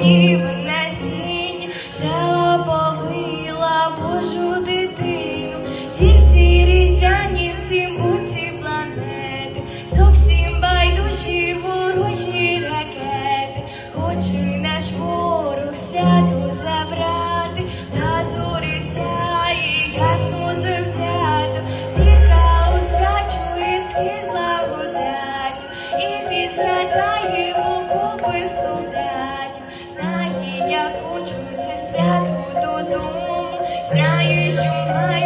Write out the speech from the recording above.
днів насінь Жаповила Божу дитину, сільці різдвяні в тім буці планети, зовсім байдужі ворожі ракети, хоч і наш волос. я тут у дому, знаєш, що маю.